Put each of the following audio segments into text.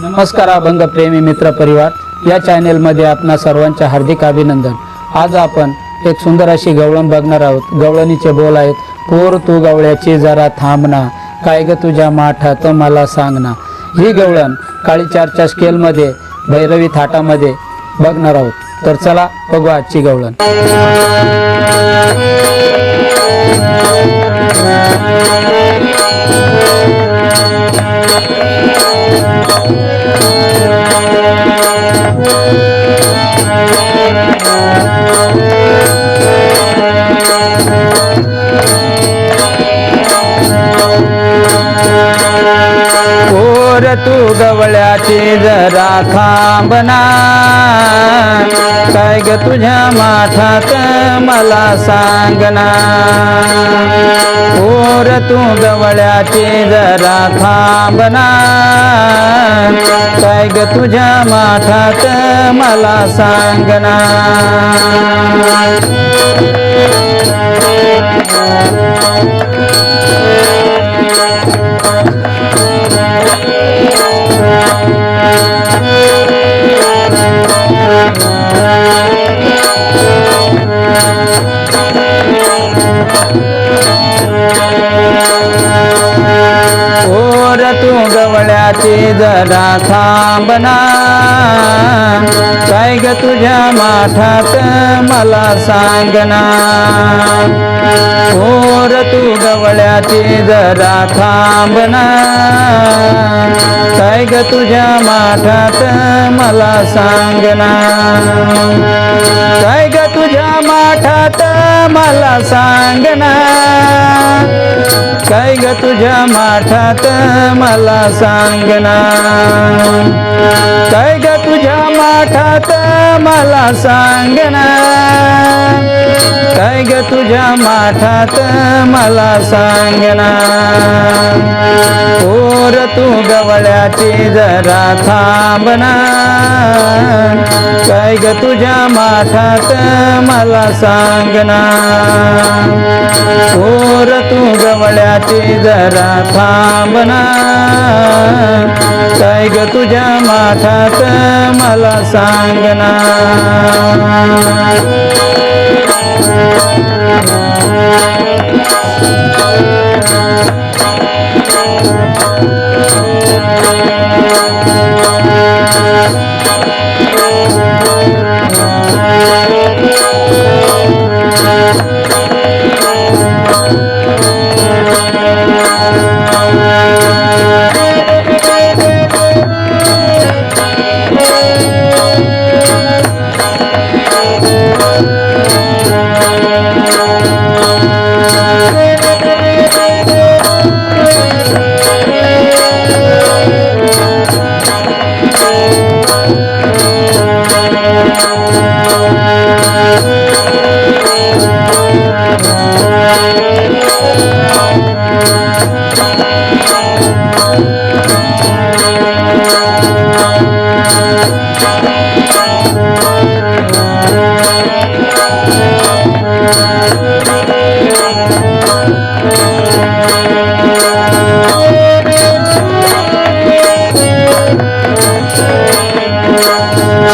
नमस्कार अभंग प्रेमी मित्र परिवार. या चॅनेलमध्ये आपणा सर्वांचे हार्दिक अभिनंदन. आज आपण एक सुंदर अशी गवळण बघणार आहोत. गवळणीचे बोल आहेत पोर तू गवळ्याची जरा थांबना काय ग तुझ्या माठात मला सांगना ही गवळण काळी चारच्या स्केलमध्ये भैरवी थाटामध्ये बघणार आहोत. तर चला बघू आजची गवळण. तू गवळ्याची जरा थांबना काय ग तुझ्या माथात मला सांगना ओर तू गवळ्याची जरा थांबना काय ग तुझ्या माथात मला सांगना गवळ्याची जरा थांबना. काय ग तुझ्या माठात मला सांगना? होर तू गवळ्याची जरा थांबना. काय ग तुझ्या माठात मला सांगना? काय ग तुझ्या माठात मला सांगना? काय ग तुझ्या माठात मला सांग सांगना काय ग तुझ्या माठात मला सांगना काय ग तुझ्या माठात मला सांगना पोर तू गवळ्याची जरा थांबना काय ग तुझ्या माठात मला सांगना पोर तू गवळ्याची जरा थांबना काय ग तुझ्या माठात मला सांगना.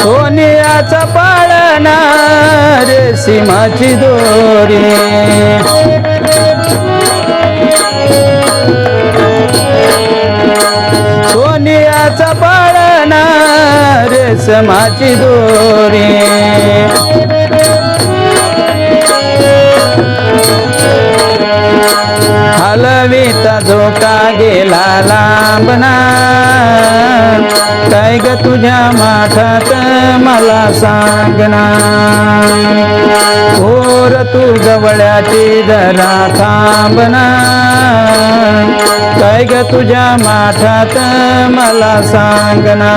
सोनियाचा पाळणा सीमाची दोरी. सोनियाचा पाळणा रेशमाची दोरी. झोका धोका गेला लांबना काय ग तुझ्या माठात मला सांगना ओर तू गवळ्याची जरा थांबना काय ग तुझ्या माठात मला सांगना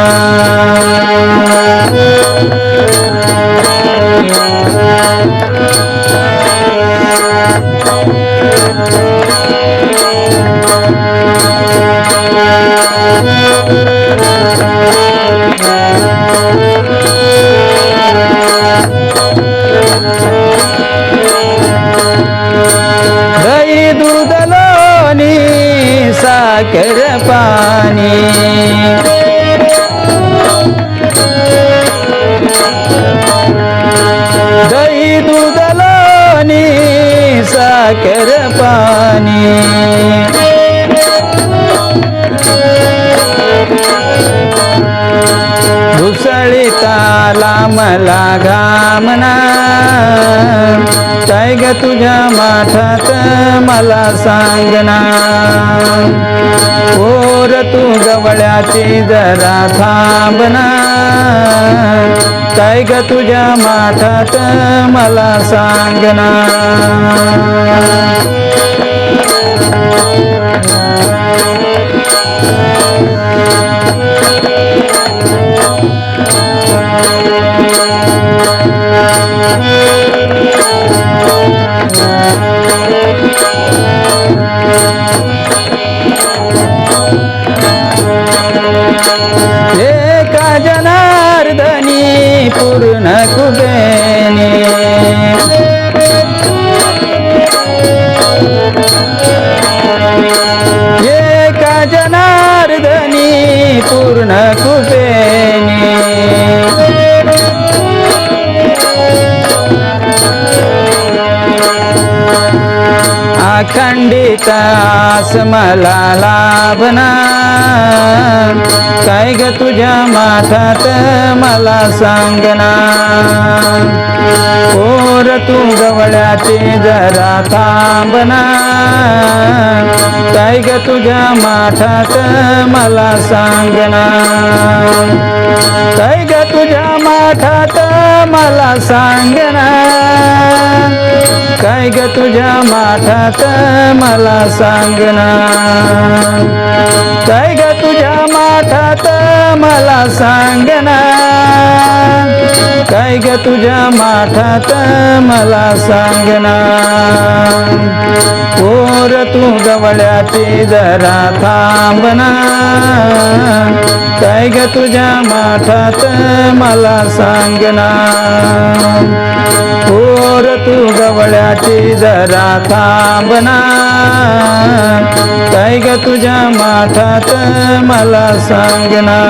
दही कर पाणी दही दूध लोणी साखर पाणी। घुसळी ताला मला घामना काय ग तुझ्या माठात मला सांगना ओर तू गवळ्याची जरा थांबना काय ग तुझ्या माठात मला सांगना एका आस मला लाभना काय ग तुझ्या माठात मला सांगना पोर तू गवळ्याची जरा थांबना काय ग तुझ्या माठात मला सांगना काय ग तुझ्या मठात मला सांगना काय ग तुझ्या माठात मला सांगना काय ग तुझ्या माठात मला सांगना काय ग तुझ्या माठात मला सांगना पोर तू गवळ्याची जरा थांबना काय ग तुझ्या माठात मला सांगना पोर तू गवळ्याची जरा थांबना काय ग तुझ्या माठात मला सांगना